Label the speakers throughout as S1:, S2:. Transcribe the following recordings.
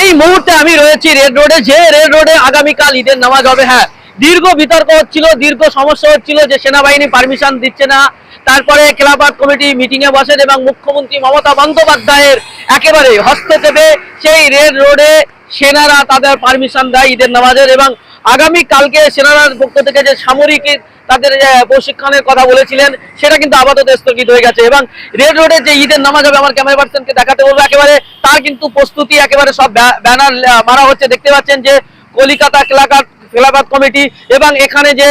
S1: এই মুহূর্তে আমি রয়েছি রেড রোডে, যে রেড রোডে আগামীকাল ঈদের নামাজ হবে হ্যাঁ। দীর্ঘ বিতর্ক হচ্ছিল, দীর্ঘ সমস্যা হচ্ছিল যে সেনাবাহিনী পারমিশন দিচ্ছে না। তারপরে খেলাপাত কমিটি মিটিংয়ে বসেন এবং মুখ্যমন্ত্রী মমতা বন্দ্যোপাধ্যায়ের একেবারে হস্তক্ষেপে সেই রেড রোডে সেনারা তাদের পারমিশন দেয় ঈদের নামাজের এবং আগামী কালকে সেনারার পক্ষ থেকে যে সামরিক তাদের প্রশিক্ষণের কথা বলেছিলেন, সেটা কিন্তু আপাতত স্থগিত হয়ে গেছে এবং রেড রোডে যে ঈদের নামাজ হবে আমার ক্যামেরা পার্সনকে দেখাতে বলব, একেবারে তার কিন্তু প্রস্তুতি, একেবারে সব ব্যানার মারা হচ্ছে। দেখতে পাচ্ছেন যে কলিকাতা এলাকার খেলাফত কমিটি এবং এখানে যে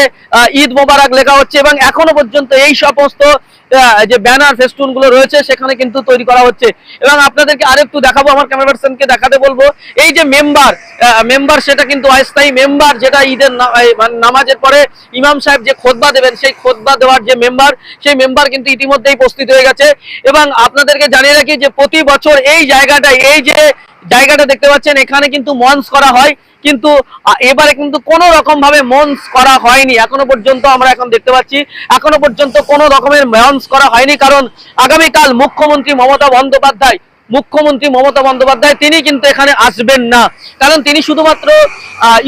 S1: ঈদ মোবারক লেখা হচ্ছে এবং এখনও পর্যন্ত এই সমস্ত যে ব্যানার ফেস্টুনগুলো রয়েছে, সেখানে কিন্তু তৈরি করা হচ্ছে। এবং আপনাদেরকে আরেকটু দেখাবো, আমার ক্যামেরা পার্সনকে দেখাতে বলব। এই যে মেম্বার মেম্বার সেটা কিন্তু অস্থায়ী মেম্বার যেটা ঈদের মানে নামাজের পরে ইমাম সাহেব যে খোদবা দেবেন, সেই খোদবা দেওয়ার যে মেম্বার সেই মেম্বার কিন্তু ইতিমধ্যেই প্রস্তুত হয়ে গেছে। এবং আপনাদেরকে জানিয়ে রাখি যে প্রতি বছর এই জায়গাটায়, এই যে জায়গাটা দেখতে পাচ্ছেন, এখানে কিন্তু মঞ্চ করা হয়, কিন্তু এবারে কিন্তু কোনো রকম ভাবে মঞ্চ করা হয়নি। এখনও পর্যন্ত আমরা এখন দেখতে পাচ্ছি, এখনও পর্যন্ত কোনো রকমের মঞ্চ করা হয়নি, কারণ আগামীকাল মুখ্যমন্ত্রী মমতা বন্দ্যোপাধ্যায় মুখ্যমন্ত্রী মমতা বন্দ্যোপাধ্যায়, তিনি কিন্তু এখানে আসবেন না। কারণ তিনি শুধুমাত্র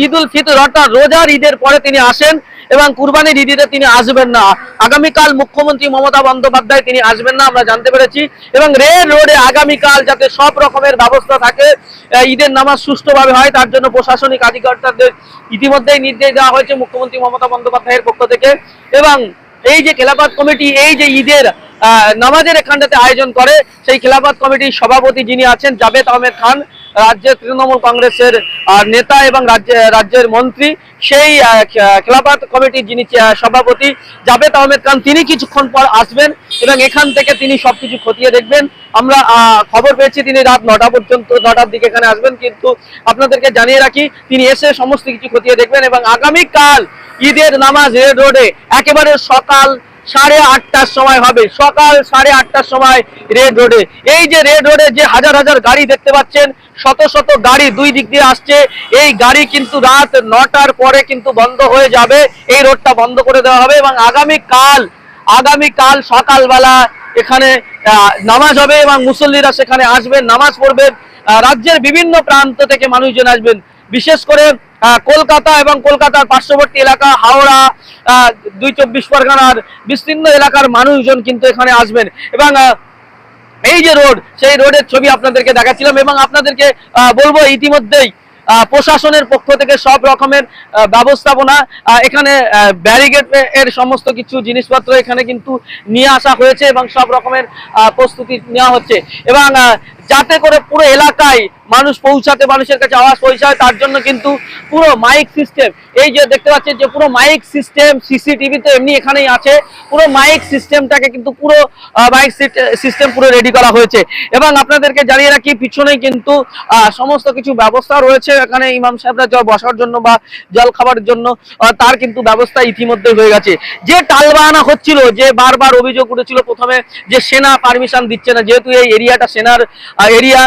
S1: ঈদ উল ফিতর অর্থাৎ রোজার ঈদের পরে তিনি আসেন এবং কুরবানির ঈদিতে তিনি আসবেন না। আগামীকাল মুখ্যমন্ত্রী মমতা বন্দ্যোপাধ্যায়, তিনি আসবেন না, আমরা জানতে পেরেছি। এবং রেল রোডে আগামীকাল যাতে সব রকমের ব্যবস্থা থাকে ঈদের নামাজ সুষ্ঠুভাবে হয়, তার জন্য প্রশাসনিক আধিকারিকদের ইতিমধ্যেই নির্দেশ দেওয়া হয়েছে মুখ্যমন্ত্রী মমতা বন্দ্যোপাধ্যায়ের পক্ষ থেকে। এবং এই যে খেলাফত কমিটি, এই যে ঈদের নামাজের এখানটাতে আয়োজন করে। সেই খেলাফত কমিটির সভাপতি যিনি আছেন, জাভেদ আহমেদ খান, রাজ্যের তৃণমূল কংগ্রেসের নেতা এবং রাজ্য, রাজ্যের মন্ত্রী। সেই খেলাফত কমিটির যিনি সভাপতি জাভেদ আহমেদ খান, তিনি কিছুক্ষণ পর আসবেন এবং এখান থেকে তিনি সবকিছু খতিয়ে দেখবেন। আমরা খবর পেয়েছি তিনি রাত নটা পর্যন্ত, নটার দিকে এখানে আসবেন। কিন্তু আপনাদেরকে জানিয়ে রাখি, তিনি এসে সমস্ত কিছু খতিয়ে দেখবেন এবং আগামীকাল ঈদের নামাজ রেড রোডে একেবারে সকাল সাড়ে আটটার সময় হবে। সকাল সাড়ে আটটার সময় রেড রোডে। এই যে রেড রোডে যে হাজার হাজার গাড়ি দেখতে পাচ্ছেন, শত শত গাড়ি দুই দিক দিয়ে আসছে। এই গাড়ি কিন্তু রাত নটার পরে কিন্তু বন্ধ হয়ে যাবে। এই রোডটা বন্ধ করে দেওয়া হবে এবং আগামী কাল আগামী কাল সকালবেলা এখানে নামাজ হবে এবং মুসল্লিরা সেখানে আসবেন, নামাজ পড়বেন। রাজ্যের বিভিন্ন প্রান্ত থেকে মানুষজন আসবেন। বিশেষ করে কলকাতা এবং কলকাতার পার্শ্ববর্তী এলাকা, হাওড়া দুই চব্বিশ পরগনার বিস্তীর্ণ এলাকার মানুষজন কিন্তু এখানে আসবেন। এবং এই যে রোড, সেই রোডের ছবি আপনাদেরকে দেখাচ্ছিলাম এবং আপনাদেরকে বলব ইতিমধ্যেই প্রশাসনের পক্ষ থেকে সব রকমের ব্যবস্থাপনা এখানে ব্যারিগেড এর সমস্ত কিছু জিনিসপত্র এখানে কিন্তু নিয়ে আসা হয়েছে এবং সব রকমের প্রস্তুতি নেওয়া হচ্ছে। এবং যাতে করে পুরো এলাকায় মানুষ পৌঁছাতে, মানুষের কাছে আওয়াজ পৌঁছায়, তার জন্য কিন্তু পুরো মাইক সিস্টেম এই যে দেখতে পাচ্ছেন যে পুরো মাইক সিস্টেম সিসিটিভি তো এমনি এখানেই আছে, পুরো মাইক সিস্টেমটাকে কিন্তু পুরো মাইক সিস্টেম পুরো রেডি করা হয়েছে। এবং আপনাদেরকে জানিয়ে রাখি, পিছনেই কিন্তু সমস্ত কিছু ব্যবস্থা রয়েছে, এখানে ইমাম সাহেবরা জল বসার জন্য বা জল খাবার জন্য তার কিন্তু ব্যবস্থা ইতিমধ্যে হয়ে গেছে। যে টালবাহানা হচ্ছিল, যে বারবার অভিযোগ উঠেছিল প্রথমে যে সেনা পারমিশন দিচ্ছে না, যেহেতু এই এরিয়াটা সেনার এরিয়া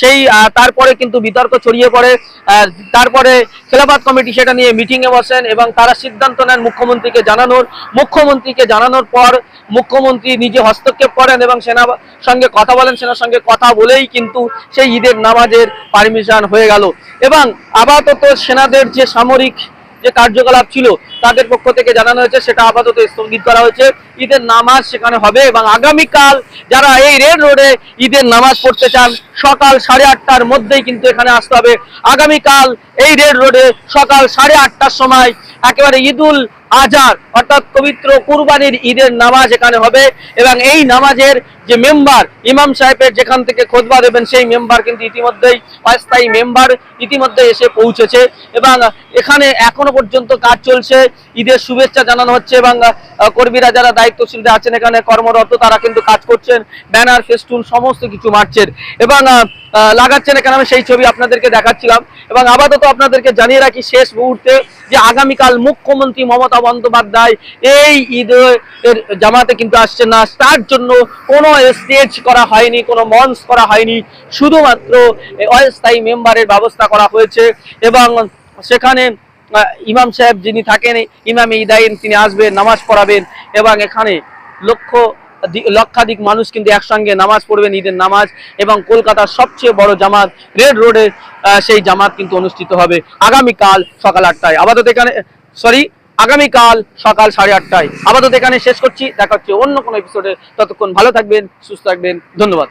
S1: সেই তারপরে কিন্তু বিতর্ক ছড়িয়ে পড়ে। তারপরে খেলাফত কমিটি সেটা নিয়ে মিটিংয়ে বসেন এবং তারা সিদ্ধান্ত নেন মুখ্যমন্ত্রীকে জানানোর। মুখ্যমন্ত্রীকে জানানোর পর মুখ্যমন্ত্রী নিজে হস্তক্ষেপ করেন এবং সেনা সঙ্গে কথা বলেন। সেনার সঙ্গে কথা বলেই কিন্তু সেই ঈদের নামাজের পারমিশন হয়ে গেল। এবং আপাতত সেনাদের যে সামরিক যে কার্যকলাপ ছিল তাদের পক্ষ থেকে জানানো হয়েছে, সেটা আপাতত স্থগিত করা হয়েছে। ঈদের নামাজ সেখানে হবে এবং আগামীকাল যারা এই রেল রোডে ঈদের নামাজ পড়তে চান, সকাল সাড়ে আটটার মধ্যেই কিন্তু এখানে আসতে হবে। আগামীকাল এই রেল রোডে সকাল সাড়ে আটটার সময় একেবারে ঈদুল আজহার অর্থাৎ পবিত্র কুরবানির ঈদের নামাজ এখানে হবে। এবং এই নামাজের যে মেম্বার, ইমাম সাহেবের যেখান থেকে খোদবা দেবেন, সেই মেম্বার কিন্তু ইতিমধ্যেই অস্থায়ী মেম্বার ইতিমধ্যে এসে পৌঁছেছে। এবং এখানে এখনও পর্যন্ত কাজ চলছে। ঈদের শুভেচ্ছা জানানো হচ্ছে এবং কর্মীরা যারা দায়িত্বশীলরা আছেন এখানে কর্মরত, তারা কিন্তু কাজ করছেন। ব্যানার, ফেস্টুন, সমস্ত কিছু মারছেন। এবং আহ, লাগাচ্ছেন এখানে আমি সেই ছবি আপনাদেরকে দেখাচ্ছিলাম। এবং আপাতত আপনাদেরকে জানিয়ে রাখি শেষ মুহূর্তে যে আগামীকাল মুখ্যমন্ত্রী মমতা বন্দ্যোপাধ্যায় এই ঈদ এর জামাতে কিন্তু আসছেন না। তার জন্য কোনো স্টেজ করা হয়নি কোনো মঞ্চ করা হয়নি। শুধুমাত্র অস্থায়ী মেম্বারের ব্যবস্থা করা হয়েছে। এবং সেখানে ইমাম সাহেব যিনি থাকেন ইমাম ইদাইন তিনি আসবেন নামাজ পড়াবেন। এবং এখানে লক্ষ লক্ষাধিক মানুষ কিন্তু একসঙ্গে নামাজ পড়বেন, ঈদের নামাজ এবং কলকাতার সবচেয়ে বড় জামাত রেড রোডের সেই জামাত কিন্তু অনুষ্ঠিত হবে আগামীকাল সকাল আটটায়। আপাতত এখানে সরি আগামীকাল সকাল সাড়ে আটটায়। আপাতত এখানে শেষ করছি। দেখা হচ্ছে অন্য কোনো এপিসোডে ততক্ষণ ভালো থাকবেন, সুস্থ থাকবেন। ধন্যবাদ।